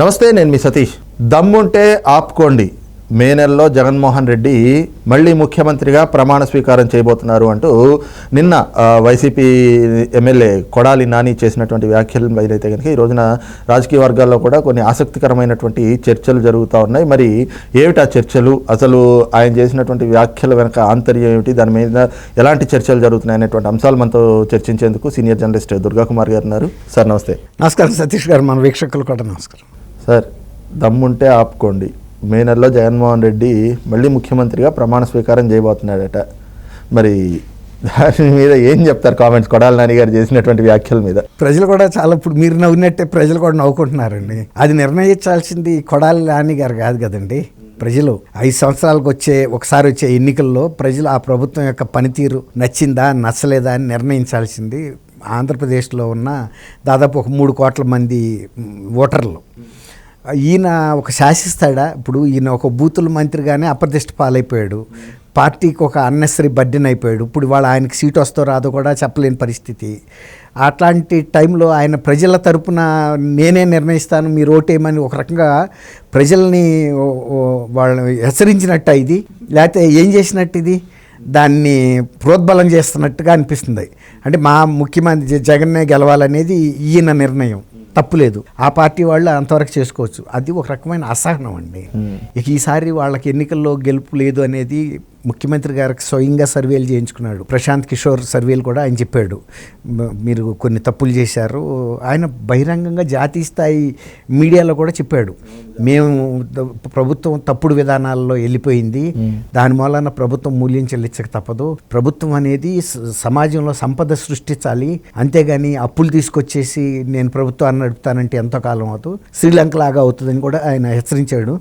నమస్తే నేను మీ సతీష్. దమ్ముంటే ఆపుకోండి. మే నెలలో జగన్మోహన్ రెడ్డి మళ్ళీ ముఖ్యమంత్రిగా ప్రమాణ స్వీకారం చేయబోతున్నారు అంటూ నిన్న వైసీపీ ఎమ్మెల్యే కొడాలి నాని చేసినటువంటి వ్యాఖ్యలు అయితే కనుక ఈ రోజున రాజకీయ వర్గాల్లో కూడా కొన్ని ఆసక్తికరమైనటువంటి చర్చలు జరుగుతూ ఉన్నాయి. మరి ఏమిటి ఆ చర్చలు? అసలు ఆయన చేసినటువంటి వ్యాఖ్యల వెనక ఆంతర్యం ఏమిటి? దాని మీద ఎలాంటి చర్చలు జరుగుతున్నాయి అనేటువంటి అంశాలు మనతో చర్చించేందుకు సీనియర్ జర్నలిస్ట్ దుర్గాకుమార్ గారు ఉన్నారు. సార్ నమస్తే. నమస్కారం సతీష్ గారు మన వీక్షకులు కూడా నమస్కారం. సార్ దమ్ముంటే ఆపుకోండి. మే నెలలో జగన్మోహన్ రెడ్డి మళ్ళీ ముఖ్యమంత్రిగా ప్రమాణ స్వీకారం చేయబోతున్నాడట. మరి దాని మీద ఏం చెప్తారు కామెంట్స్? కొడాలి నాని గారు చేసినటువంటి వ్యాఖ్యల మీద. ప్రజలు కూడా చాలా ఇప్పుడు మీరు నవ్వినట్టే ప్రజలు కూడా నవ్వుకుంటున్నారండి. అది నిర్ణయించాల్సింది కొడాలి నాని గారు కాదు కదండి. ప్రజలు ఐదు సంవత్సరాలకు వచ్చే ఒకసారి వచ్చే ఎన్నికల్లో ప్రజలు ఆ ప్రభుత్వం యొక్క పనితీరు నచ్చిందా నచ్చలేదా అని నిర్ణయించాల్సింది ఆంధ్రప్రదేశ్లో ఉన్న దాదాపు ఒక మూడు కోట్ల మంది ఓటర్లు ఈయన ఒక శాసిస్తాడా? ఇప్పుడు ఈయన ఒక బూతుల మంత్రిగానే అప్రతిష్ట పాలైపోయాడు. పార్టీకి ఒక అన్నెసరీ బడ్డెన్ అయిపోయాడు. ఇప్పుడు వాళ్ళ ఆయనకి సీట్ వస్తో రాదో కూడా చెప్పలేని పరిస్థితి. అట్లాంటి టైంలో ఆయన ప్రజల తరపున నేనే నిర్ణయిస్తాను మీరు ఓటేయమని ఒక రకంగా ప్రజల్ని వాళ్ళని హెచ్చరించినట్టు ఇది. లేకపోతే ఏం చేసినట్టు ఇది? దాన్ని ప్రోద్బలం చేస్తున్నట్టుగా అనిపిస్తుంది. అంటే మా ముఖ్యమంత్రి జగన్నే గెలవాలనేది ఈయన నిర్ణయం. తప్పులేదు. ఆ పార్టీ వాళ్ళు అంతవరకు చేసుకోవచ్చు. అది ఒక రకమైన అసహనం అండి. ఇక ఈసారి వాళ్ళకి ఎన్నికల్లో గెలుపు లేదు అనేది ముఖ్యమంత్రి గారికి స్వయంగా సర్వేలు చేయించుకున్నాడు. ప్రశాంత్ కిషోర్ సర్వేలు కూడా ఆయన చెప్పాడు. మీరు కొన్ని తప్పులు చేశారు. ఆయన బహిరంగంగా జాతీయ స్థాయి మీడియాలో కూడా చెప్పాడు. మేము ప్రభుత్వం తప్పుడు విధానాల్లో వెళ్ళిపోయింది. దాని మూలన ప్రభుత్వం మూల్యం చెల్లించక తప్పదు. ప్రభుత్వం అనేది సమాజంలో సంపద సృష్టించాలి. అంతేగాని అప్పులు తీసుకొచ్చేసి నేను ప్రభుత్వాన్ని నడుపుతానంటే ఎంతో కాలం అవుతుంది శ్రీలంక లాగా అవుతుందని కూడా ఆయన హెచ్చరించాడు.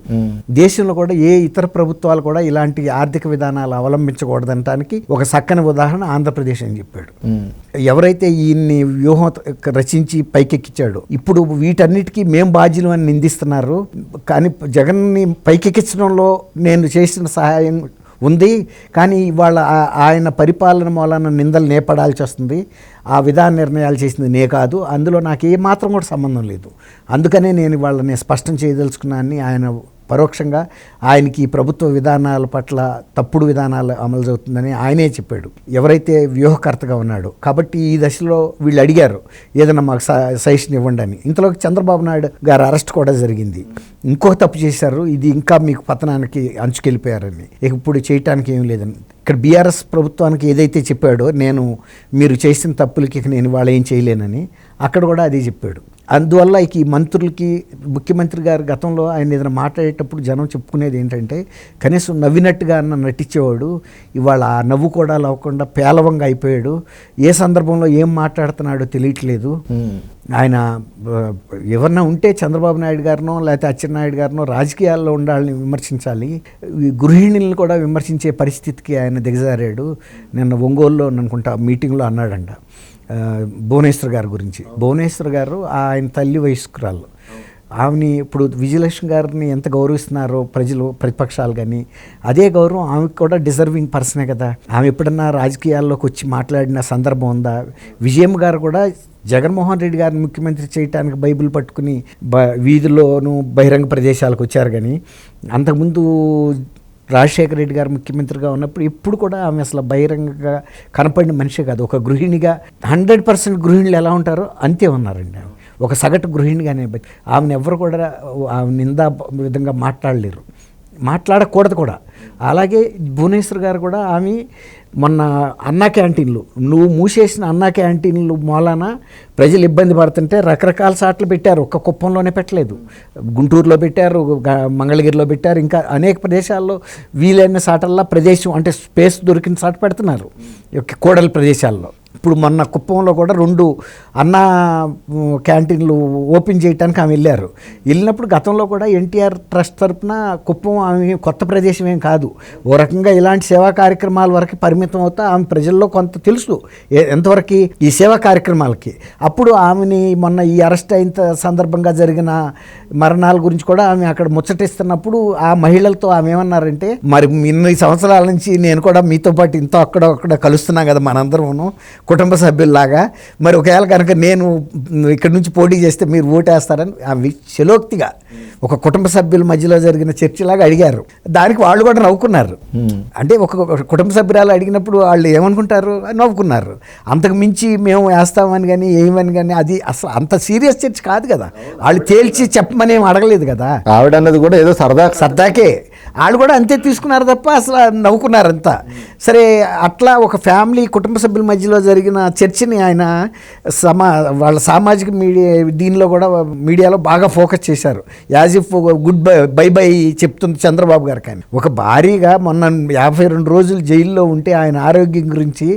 దేశంలో కూడా ఏ ఇతర ప్రభుత్వాలు కూడా ఇలాంటి ఆర్థిక విధానాలు అవలంబించకూడదనటానికి ఒక చక్కని ఉదాహరణ ఆంధ్రప్రదేశ్ అని చెప్పాడు. ఎవరైతే ఈయన్ని వ్యూహం రచించి పైకెక్కించాడో ఇప్పుడు వీటన్నిటికీ మేం బాధ్యులు అని నిందిస్తున్నారు. కానీ జగన్ని పైకెక్కించడంలో నేను చేసిన సహాయం ఉంది. కానీ ఇవాళ ఆయన పరిపాలన మూలన నిందలు నేపడాల్సి వస్తుంది. ఆ విధాన నిర్ణయాలు చేసింది నే కాదు. అందులో నాకు ఏ మాత్రం కూడా సంబంధం లేదు. అందుకనే నేను వాళ్ళని స్పష్టం చేయదలుచుకున్నానని ఆయన పరోక్షంగా ఆయనకి ప్రభుత్వ విధానాల పట్ల తప్పుడు విధానాలు అమలు జరుగుతుందని ఆయనే చెప్పాడు. ఎవరైతే వ్యూహకర్తగా ఉన్నాడో. కాబట్టి ఈ దశలో వీళ్ళు అడిగారు ఏదైనా మాకు సజెషన్ ఇవ్వండి అని. ఇంతలోకి చంద్రబాబు నాయుడు గారు అరెస్ట్ కూడా జరిగింది. ఇంకో తప్పు చేశారు ఇది ఇంకా మీకు పతనానికి అంచుకెళ్ళిపోయారని. ఇక ఇప్పుడు చేయటానికి ఏం లేదని. ఇక్కడ బీఆర్ఎస్ ప్రభుత్వానికి ఏదైతే చెప్పాడో నేను మీరు చేసిన తప్పులకి నేను వాళ్ళు ఏం చేయలేనని అక్కడ కూడా అదే చెప్పాడు. అందువల్ల ఈ మంత్రులకి ముఖ్యమంత్రి గారు గతంలో ఆయన ఏదైనా మాట్లాడేటప్పుడు జనం చెప్పుకునేది ఏంటంటే కనీసం నవ్వినట్టుగా అన్న నటించేవాడు ఇవాళ ఆ నవ్వు కూడా లేకుండా పేలవంగా అయిపోయాడు. ఏ సందర్భంలో ఏం మాట్లాడుతున్నాడో తెలియట్లేదు. ఆయన ఎవరన్నా ఉంటే చంద్రబాబు నాయుడు గారినో లేకపోతే అచ్చెన్నాయుడు గారినో రాజకీయాల్లో ఉండాలని విమర్శించాలి. ఈ కూడా విమర్శించే పరిస్థితికి ఆయన దిగజారాడు. నిన్న ఒంగోలులో అనుకుంటా మీటింగ్లో అన్నాడంట. భువనేశ్వర్ గారి గురించి. భువనేశ్వర్ గారు ఆయన తల్లి వయస్కురాలు. ఆమెని ఇప్పుడు విజయలక్ష్మి గారిని ఎంత గౌరవిస్తున్నారో ప్రజలు ప్రతిపక్షాలు కానీ అదే గౌరవం ఆమెకు కూడా డిజర్వింగ్ పర్సనే కదా. ఆమె ఎప్పుడన్నా రాజకీయాల్లోకి వచ్చి మాట్లాడిన సందర్భం ఉందా? విజయం గారు కూడా జగన్మోహన్ రెడ్డి గారిని ముఖ్యమంత్రి చేయడానికి బైబిల్ పట్టుకుని బ వీధిలోను బహిరంగ ప్రదేశాలకు వచ్చారు కానీ అంతకుముందు రాజశేఖర రెడ్డి గారు ముఖ్యమంత్రిగా ఉన్నప్పుడు ఇప్పుడు కూడా ఆమె అసలు బహిరంగంగా కనపడిన మనిషి కాదు. ఒక గృహిణిగా హండ్రెడ్ పర్సెంట్ గృహిణులు ఎలా ఉంటారో అంతే ఉన్నారండి ఆమె. ఒక సగటు గృహిణిగానే ఆమెను ఎవరు కూడా ఆమె నిందా విధంగా మాట్లాడలేరు. మాట్లాడకూడదు కూడా. అలాగే భువనేశ్వర్ గారు కూడా ఆమె మొన్న అన్నా క్యాంటీన్లు నువ్వు మూసేసిన అన్నా క్యాంటీన్లు మూలాన ప్రజలు ఇబ్బంది పడుతుంటే రకరకాల సాట్లు పెట్టారు. ఒక్క కుప్పంలోనే పెట్టలేదు. గుంటూరులో పెట్టారు మంగళగిరిలో పెట్టారు. ఇంకా అనేక ప్రదేశాల్లో వీలైన సాటల్లా ప్రదేశం అంటే స్పేస్ దొరికిన సాట పెడుతున్నారు. ఈ కోడలి ప్రదేశాల్లో. ఇప్పుడు మొన్న కుప్పంలో కూడా రెండు అన్న క్యాంటీన్లు ఓపెన్ చేయడానికి ఆమె వెళ్ళారు. వెళ్ళినప్పుడు గతంలో కూడా ఎన్టీఆర్ ట్రస్ట్ తరపున కుప్పం ఆమె కొత్త ప్రదేశం ఏం కాదు. కాదు. ఓ రకంగా ఇలాంటి సేవా కార్యక్రమాల వరకు పరిమితం అవుతా ఆమె ప్రజల్లో కొంత తెలుసు. ఎంతవరకు ఈ సేవా కార్యక్రమాలకి. అప్పుడు ఆమెని మొన్న ఈ అరెస్ట్ అయిన సందర్భంగా జరిగిన మరణాల గురించి కూడా ఆమె అక్కడ ముచ్చటిస్తున్నప్పుడు ఆ మహిళలతో ఆమె ఏమన్నారంటే మరి ఇన్ని సంవత్సరాల నుంచి నేను కూడా మీతో పాటు ఇంత అక్కడ అక్కడ కలుస్తున్నాం కదా మనందరము కుటుంబ సభ్యుల్లాగా. మరి ఒకవేళ కనుక నేను ఇక్కడ నుంచి పోటీ చేస్తే మీరు ఓటేస్తారని ఆమె శలోక్తిగా ఒక కుటుంబ సభ్యుల మధ్యలో జరిగిన చర్చలాగా అడిగారు. దానికి వాళ్ళు కూడా నవ్వుకున్నారు. అంటే ఒక కుటుంబ సభ్యురాలు అడిగినప్పుడు వాళ్ళు ఏమనుకుంటారు? నవ్వుకున్నారు. అంతకు మించి మేము వేస్తామని కానీ ఏమని కానీ అది అసలు అంత సీరియస్ చర్చ కాదు కదా. వాళ్ళు తేల్చి చెప్పమని అడగలేదు కదా. ఆవిడ అన్నది కూడా ఏదో సరదా సరదాకే. వాళ్ళు కూడా అంతే తీసుకున్నారు తప్ప అసలు నవ్వుకున్నారు అంతా సరే అట్లా ఒక ఫ్యామిలీ కుటుంబ సభ్యుల మధ్యలో జరిగిన చర్చని ఆయన సమా వాళ్ళ సామాజిక మీడియా దీనిలో కూడా మీడియాలో బాగా ఫోకస్ చేశారు. As if good bye bye bye చెప్తుంది చంద్రబాబు గారు కానీ. ఒక భారీగా మొన్న యాభై రెండు రోజులు జైల్లో ఉంటే ఆయన ఆరోగ్యం గురించి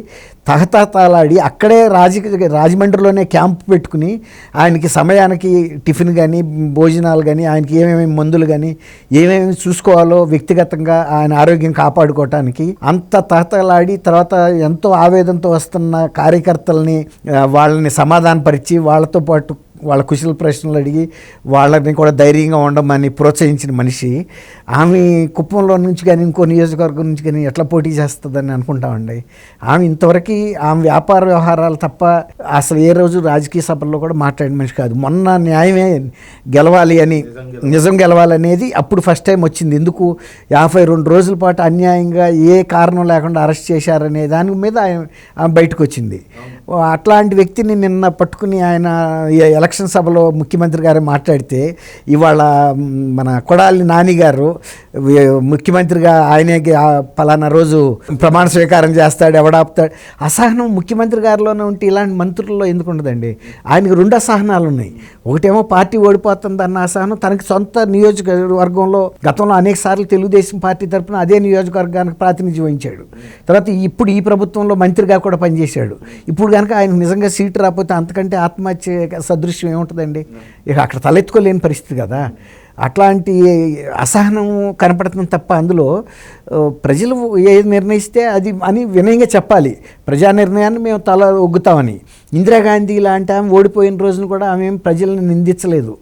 తహతహతలాడి అక్కడే రాజ రాజమండ్రిలోనే క్యాంప్ పెట్టుకుని ఆయనకి సమయానికి టిఫిన్ కానీ భోజనాలు కానీ ఆయనకి ఏమేమి మందులు కానీ ఏమేమి చూసుకోవాలో వ్యక్తిగతంగా ఆయన ఆరోగ్యం కాపాడుకోవటానికి అంత తహతలాడి తర్వాత ఎంతో ఆవేదనతో వస్తున్న కార్యకర్తల్ని వాళ్ళని సమాధానపరిచి వాళ్ళతో పాటు వాళ్ళ కుశల ప్రశ్నలు అడిగి వాళ్ళని కూడా ధైర్యంగా ఉండమని ప్రోత్సహించిన మనిషి ఆమె కుప్పంలో నుంచి కానీ ఇంకో నియోజకవర్గం నుంచి కానీ ఎట్లా పోటీ చేస్తుందని అనుకుంటామండి. ఆమె ఇంతవరకు ఆమె వ్యాపార వ్యవహారాలు తప్ప అసలు ఏ రోజు రాజకీయ సభల్లో కూడా మాట్లాడిన మనిషి కాదు. మొన్న న్యాయమే గెలవాలి అని నిజం గెలవాలనేది అప్పుడు ఫస్ట్ టైం వచ్చింది. ఎందుకు? యాభై రెండు రోజుల పాటు అన్యాయంగా ఏ కారణం లేకుండా అరెస్ట్ చేశారనే దాని మీద ఆయన ఆమె బయటకు వచ్చింది. అట్లాంటి వ్యక్తిని నిన్న పట్టుకుని ఆయన ఎలక్షన్ సభలో ముఖ్యమంత్రి గారు మాట్లాడితే ఇవాళ మన కొడాలి నాని గారు ముఖ్యమంత్రిగా ఆయనే పలానా రోజు ప్రమాణ స్వీకారం చేస్తాడు ఎవడాపుతాడు అసహనం ముఖ్యమంత్రి గారిలోనే ఉంటే ఇలాంటి మంత్రుల్లో ఎందుకు ఉండదండి? ఆయనకు రెండు అసహనాలు ఉన్నాయి. ఒకటేమో పార్టీ ఓడిపోతుంది అన్న అసహనం తనకి సొంత నియోజకవర్గంలో గతంలో అనేక సార్లు తెలుగుదేశం పార్టీ తరపున అదే నియోజకవర్గానికి ప్రాతినిధ్యం వహించాడు. తర్వాత ఇప్పుడు ఈ ప్రభుత్వంలో మంత్రిగా కూడా పనిచేశాడు. ఇప్పుడు కనుక ఆయన నిజంగా సీటు రాకపోతే అంతకంటే ఆత్మహత్య సదృశ్యం ఏముంటుందండి? ఇక అక్కడ తలెత్తుకోలేని పరిస్థితి కదా. అట్లాంటి అసహనం కనపడుతుంది తప్ప అందులో ప్రజలు ఏది నిర్ణయిస్తే అది అని వినయంగా చెప్పాలి. ప్రజా నిర్ణయాన్ని మేము తల ఒగ్గుతామని. ఇందిరాగాంధీ లాంటి ఆమె ఓడిపోయిన రోజున కూడా ఆమె ప్రజలను నిందించలేదు.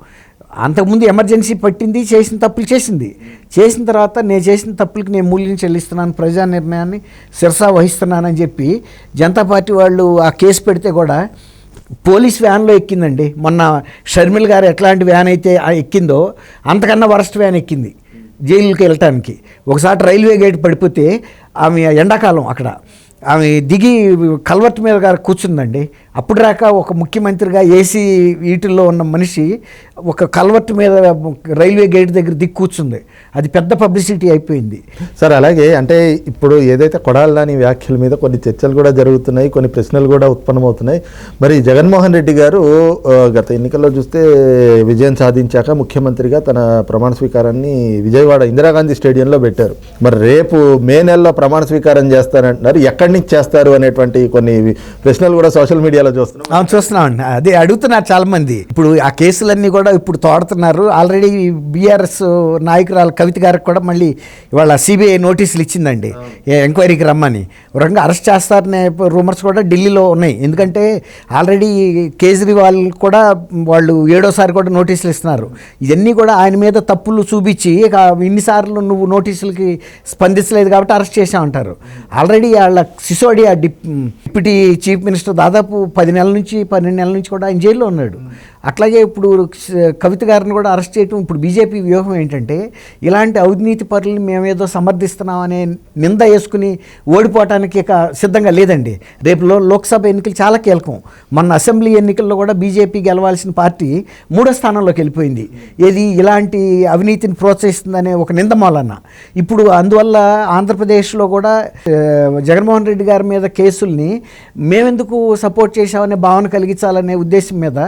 అంతకుముందు ఎమర్జెన్సీ పట్టింది చేసిన తప్పులు చేసింది. చేసిన తర్వాత నేను చేసిన తప్పులకి నేను మూల్యం చెల్లిస్తున్నాను ప్రజా నిర్ణయాన్ని శిరసా వహిస్తున్నానని చెప్పి జనతా పార్టీ వాళ్ళు ఆ కేసు పెడితే కూడా పోలీస్ వ్యాన్లో ఎక్కిందండి. మొన్న షర్మిల్ గారు ఎట్లాంటి వ్యాన్ అయితే ఎక్కిందో అంతకన్నా వరస్ట్ వ్యాన్ ఎక్కింది జైలుకి వెళ్ళటానికి. ఒకసారి రైల్వే గేట్ పడిపోతే ఆమె ఎండాకాలం అక్కడ. ఆమె దిగి కల్వర్ట్ మీద గారు కూర్చుందండి. అప్పుడు రాక ఒక ముఖ్యమంత్రిగా ఏసీ వీటిల్లో ఉన్న మనిషి ఒక కల్వర్ట్ మీద రైల్వే గేట్ దగ్గర దిక్కు కూర్చుంది. అది పెద్ద పబ్లిసిటీ అయిపోయింది. సార్ అలాగే అంటే ఇప్పుడు ఏదైతే కొడాలని వ్యాఖ్యల మీద కొన్ని చర్చలు కూడా జరుగుతున్నాయి కొన్ని ప్రశ్నలు కూడా ఉత్పన్నమవుతున్నాయి. మరి జగన్మోహన్ రెడ్డి గారు గత ఎన్నికల్లో చూస్తే విజయం సాధించాక ముఖ్యమంత్రిగా తన ప్రమాణ స్వీకారాన్ని విజయవాడ ఇందిరాగాంధీ స్టేడియంలో పెట్టారు. మరి రేపు మే నెలలో ప్రమాణ స్వీకారం చేస్తారంటున్నారు ఎక్కడి నుంచి చేస్తారు అనేటువంటి కొన్ని ప్రశ్నలు కూడా సోషల్ మీడియాలో చూస్తున్నాం అవును చూస్తున్నామండి అదే అడుగుతున్నారు చాలా మంది ఇప్పుడు ఆ కేసులన్నీ కూడా ఇప్పుడు తోడుతున్నారు. ఆల్రెడీ బీఆర్ఎస్ నాయకురాలు కవిత గారికి కూడా మళ్ళీ ఇవాళ సిబిఐ నోటీసులు ఇచ్చిందండి. ఎంక్వైరీకి రమ్మని. ఒక రకంగా అరెస్ట్ చేస్తారనే రూమర్స్ కూడా ఢిల్లీలో ఉన్నాయి. ఎందుకంటే ఆల్రెడీ కేజ్రీవాల్ కూడా వాళ్ళు ఏడోసారి కూడా నోటీసులు ఇస్తున్నారు. ఇవన్నీ కూడా ఆయన మీద తప్పులు చూపించి ఇక ఇన్నిసార్లు నువ్వు నోటీసులకి స్పందించలేదు కాబట్టి అరెస్ట్ చేసామంటారు ఆల్రెడీ వాళ్ళ Sisodia dip deputy chief minister దాదాపు పది నెలల నుంచి పన్నెండు నెలల నుంచి కూడా ఆయన జైల్లో ఉన్నాడు. అట్లాగే ఇప్పుడు కవిత గారిని కూడా అరెస్ట్ చేయటం ఇప్పుడు బీజేపీ వ్యూహం ఏంటంటే ఇలాంటి అవినీతి పరులను మేమేదో సమర్థిస్తున్నాం అనే నింద వేసుకుని ఓడిపోవటానికి ఇక సిద్ధంగా లేదండి. రేపులో లోక్సభ ఎన్నికలు చాలా కీలకం. మొన్న అసెంబ్లీ ఎన్నికల్లో కూడా బీజేపీ గెలవాల్సిన పార్టీ మూడో స్థానంలోకి వెళ్ళిపోయింది. ఏది ఇలాంటి అవినీతిని ప్రోత్సహిస్తుందనే ఒక నింద మూలన్న. ఇప్పుడు అందువల్ల ఆంధ్రప్రదేశ్లో కూడా జగన్మోహన్ రెడ్డి గారి మీద కేసుల్ని మేమెందుకు సపోర్ట్ చేశామనే భావన కలిగించాలనే ఉద్దేశం మీద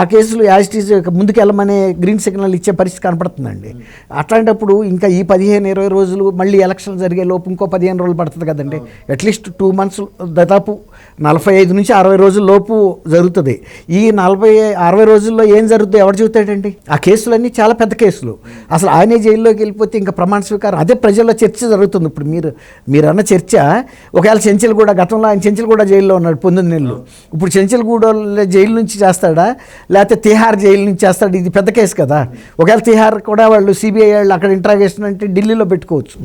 ఆ కేసు కేసులు యాజ్ ఇట్ ఈజ్ ముందుకు వెళ్ళమనే గ్రీన్ సిగ్నల్ ఇచ్చే పరిస్థితి కనపడుతుందండి. అట్లాంటప్పుడు ఇంకా ఈ పదిహేను ఇరవై రోజులు మళ్ళీ ఎలక్షన్ జరిగే లోపు ఇంకో పదిహేను రోజులు పడుతుంది కదండి. అట్లీస్ట్ టూ మంత్స్ దాదాపు నలభై ఐదు నుంచి అరవై రోజుల లోపు జరుగుతుంది. ఈ నలభై అరవై రోజుల్లో ఏం జరుగుతుందో ఎవరు చెబుతాడండి? ఆ కేసులన్నీ చాలా పెద్ద కేసులు. అసలు ఆయనే జైల్లోకి వెళ్ళిపోతే ఇంకా ప్రమాణ స్వీకారం అదే ప్రజల్లో చర్చ జరుగుతుంది. ఇప్పుడు మీరు మీరు అన్న చర్చ ఒకవేళ చెంచల్ కూడా గతంలో ఆయన చెంచల్ కూడా జైల్లో ఉన్నాడు పొందిన నెలలు. ఇప్పుడు చెంచల్గూడ జైలు నుంచి చేస్తాడా? లేకపోతే తిహార్ జైలు నుంచి చేస్తాడు? ఇది పెద్ద కేసు కదా. ఒకవేళ తిహార్ కూడా వాళ్ళు సిబిఐ వాళ్ళు అక్కడ ఇంట్రాగేషన్ అంటే ఢిల్లీలో పెట్టుకోవచ్చు.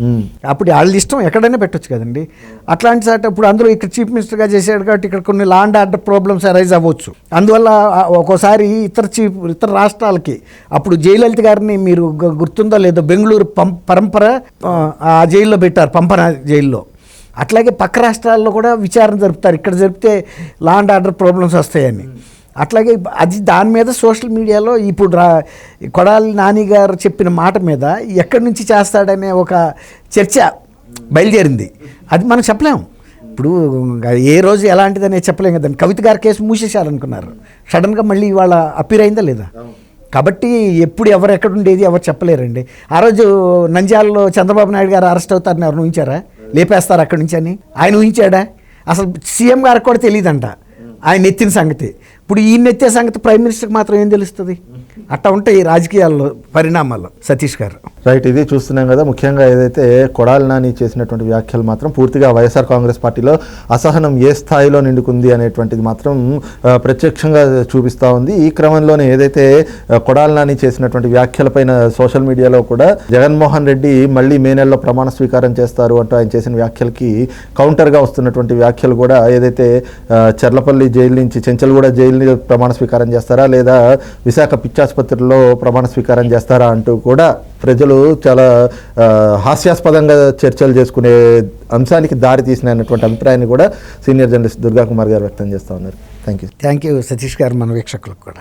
అప్పుడు వాళ్ళ ఇష్టం ఎక్కడైనా పెట్టొచ్చు కదండి. అట్లాంటి సార్ ఇప్పుడు అందులో ఇక్కడ చీఫ్ మినిస్టర్గా చేశాడు కాబట్టి ఇక్కడ కొన్ని లాండ్ ఆర్డర్ ప్రాబ్లమ్స్ అరైజ్ అవ్వచ్చు. అందువల్ల ఒక్కోసారి ఇతర చీఫ్ ఇతర రాష్ట్రాలకి అప్పుడు జయలలిత గారిని మీరు గుర్తుందో లేదో బెంగళూరు పం పరంపర ఆ, జైల్లో పెట్టారు పంపన జైల్లో. అట్లాగే పక్క రాష్ట్రాల్లో కూడా విచారణ జరుపుతారు ఇక్కడ జరిపితే లాండ్ ఆర్డర్ ప్రాబ్లమ్స్ వస్తాయని. అట్లాగే అది దాని మీద సోషల్ మీడియాలో ఇప్పుడు రా కొడాలి నాని గారు చెప్పిన మాట మీద ఎక్కడి నుంచి చేస్తాడనే ఒక చర్చ బయలుదేరింది. అది మనం చెప్పలేము. ఇప్పుడు ఏ రోజు ఎలాంటిదనే చెప్పలేం కదండి. కవిత గారి కేసు మూసేశారనుకున్నారు. సడన్గా మళ్ళీ ఇవాళ అప్పీర్ అయిందా లేదా? కాబట్టి ఎప్పుడు ఎవరు ఎక్కడ ఉండేది ఎవరు చెప్పలేరండి. ఆ రోజు నంద్యాలలో చంద్రబాబు నాయుడు గారు అరెస్ట్ అవుతారని ఎవరు ఊహించారా? లేపేస్తారు అక్కడి నుంచి అని? ఆయన ఊహించాడా? అసలు సీఎం గారికి కూడా తెలియదంట. ఆయన ఎత్తిన సంగతి. ఇప్పుడు ఈయన ఎత్తే సంగతి ప్రైమ్ మినిస్టర్కి మాత్రం ఏం తెలుస్తుంది? అట్లా ఉంటాయి ఈ రాజకీయాల్లో పరిణామాలు సతీష్ గారు. రైట్ ఇది చూస్తున్నాం కదా ముఖ్యంగా ఏదైతే కొడాలి నాని చేసినటువంటి వ్యాఖ్యలు మాత్రం పూర్తిగా వైఎస్ఆర్ కాంగ్రెస్ పార్టీలో అసహనం ఏ స్థాయిలో నిండుకుంది అనేటువంటిది మాత్రం ప్రత్యక్షంగా చూపిస్తూ ఉంది. ఈ క్రమంలోనే ఏదైతే కొడాలి నాని చేసినటువంటి వ్యాఖ్యలపైన సోషల్ మీడియాలో కూడా జగన్మోహన్ రెడ్డి మళ్ళీ మే నెలలో ప్రమాణ స్వీకారం చేస్తారు అంటూ ఆయన చేసిన వ్యాఖ్యలకి కౌంటర్గా వస్తున్నటువంటి వ్యాఖ్యలు కూడా ఏదైతే చర్లపల్లి జైలు నుంచి చెంచల్గూడ జైలు ప్రమాణ స్వీకారం చేస్తారా లేదా విశాఖ పిచ్చాసుపత్రిలో ప్రమాణ స్వీకారం చేస్తారా అంటూ కూడా ప్రజలు చాలా హాస్యాస్పదంగా చర్చలు చేసుకునే అంశానికి దారి తీసిన అన్నటువంటి అభిప్రాయాన్ని కూడా సీనియర్ జర్నలిస్ట్ దుర్గా కుమార్ గారు వ్యక్తం చేస్తూ ఉన్నారు. Thank you thank you Satish garu మన వీక్షకులకు కూడా.